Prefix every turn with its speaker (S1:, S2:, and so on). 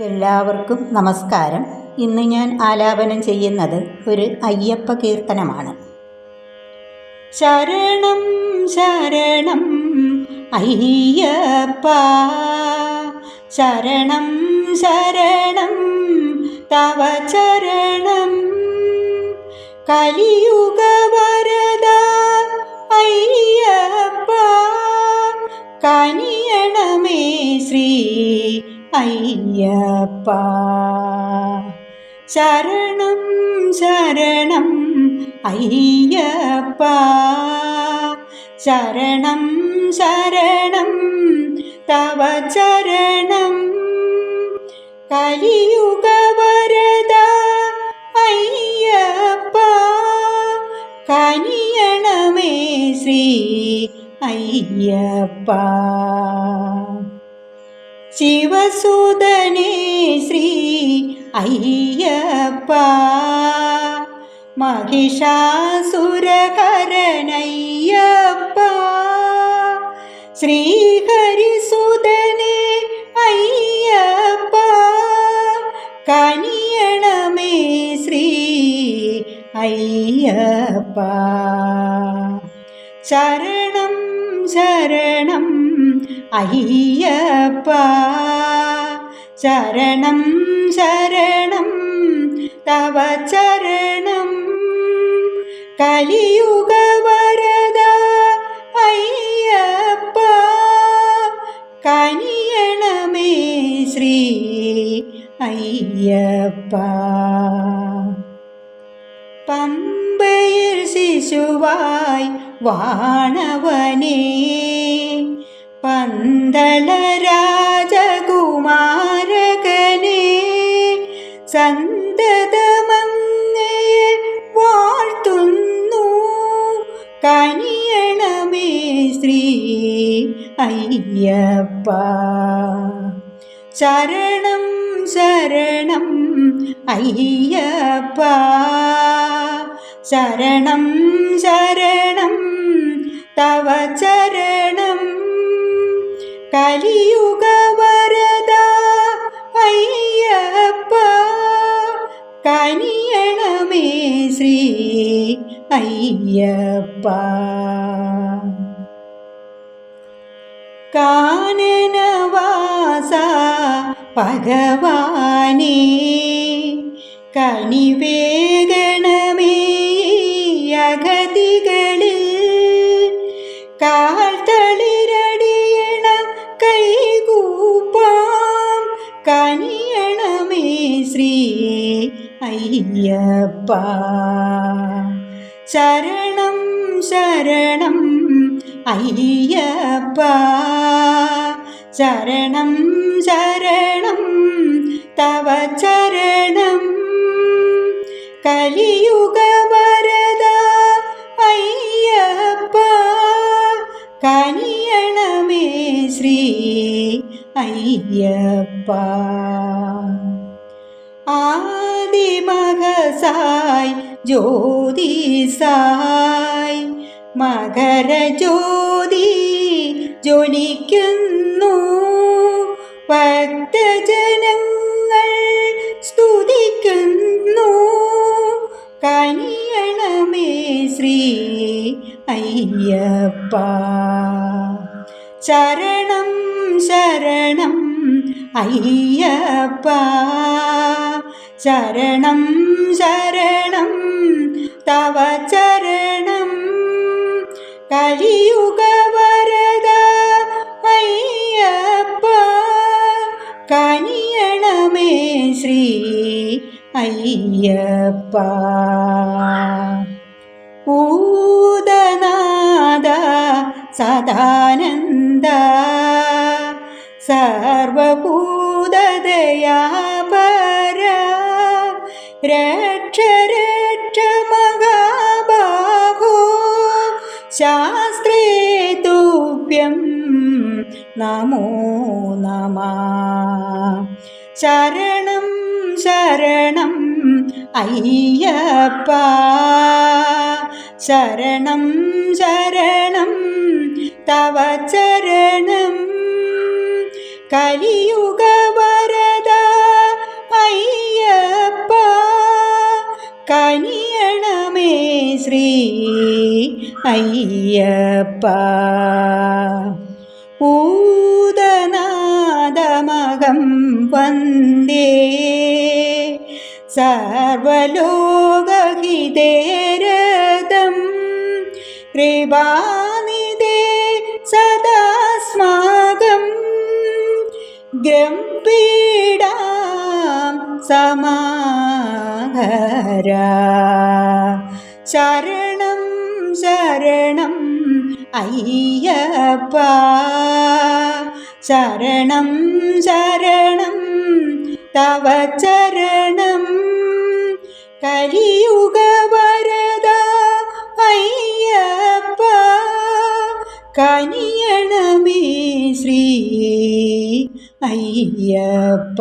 S1: എല്ലാവർക്കും നമസ്കാരം. ഇന്ന് ഞാൻ ആലാപനം ചെയ്യുന്നത് ഒരു അയ്യപ്പ കീർത്തനമാണ്. ശരണം ശരണം അയ്യപ്പ. ശരണം ശരണം തവ ചരണം കലിയുഗ അയ്യപ്പ. ശരണം ശരണം അയ്യപ്പ. ശരണം ശരണം തവ ചരണം കലിയുഗ വരദ അയ്യപ്പ. കനിയണമേ ശ്രീ അയ്യപ്പ. ശിവസുതനേ ശ്രീ അയ്യപ്പ. മഹിഷാസുരകരനയ്യപ്പ ശ്രീഹരിസുതനേ അയ്യപ്പ. കനിയണമേ ശ്രീ അയ്യപ്പ. ശരണം ശരണം അയ്യപ്പ ശരണം ശരണം തവ ചരണം. കലിയുഗ വരദ അയ്യപ്പ. കനിയണമേ ശ്രീ അയ്യപ്പ. പമ്പയിൽ ശിശുവായി വാണവനേ. പന്തള രാജകുമാരകനേ സന്തതമങ്ങയെ വാഴ്ത്തുന്നു. കനിയണമേ ശ്രീ അയ്യപ്പ. ശരണം ശരണം അയ്യപ്പ. ശരണം ശരണം തവ ചരണം കലിയുഗ വരദ അയ്യപ്പ കനിയണമേ ശ്രീ അയ്യപ്പ. കാനനവാസ ഭഗവാനേ കനിവേഗണമേ അയ്യപ്പ. ശരണം ശരണം അയ്യപ്പ. ശരണം ശരണം തവ ചരണം കലിയുഗ വരദ അയ്യപ്പ. കനിയണമേ ശ്രീ അയ്യപ്പ. ആദിമകസായി ജ്യോതിസായി. മകരജ്യോതി ജ്വലിക്കുന്നു. ഭക്തജനങ്ങൾ സ്തുതിക്കുന്നു. കനിയണമേ ശ്രീ അയ്യപ്പ. ശരണം ശരണം. അയ്യപ്പ. ശരണം ശരണം തവ ചരണം കലിയുഗ വരദ അയ്യപ്പ. കനിയണമേ ശ്രീ അയ്യപ്പ. ഊതനാദ സദാനന്ദ. സർവഭൂതദയാപര. രക്ഷ രക്ഷ മഹാബാഹോ. ശാസ്ത്രേ തുഭ്യം നമോ നമ. ശരണം ശരണം അയ്യപ്പ. ശരണം ശരണം തവ ചരണം കലിയുഗ വരദ അയ്യപ്പ കനിയണമേ ശ്രീ അയ്യപ്പ. ഊതനാദമകം വന്ദേ സർവലോകഹിതേരതം കൃപാ ഗ്രംപീഡാം സമാഹര. ശരണം ശരണം അയ്യപ്പ. ശരണം ശരണം തവ ചരണം കനിയണമേ ശ്രീ അയ്യപ്പ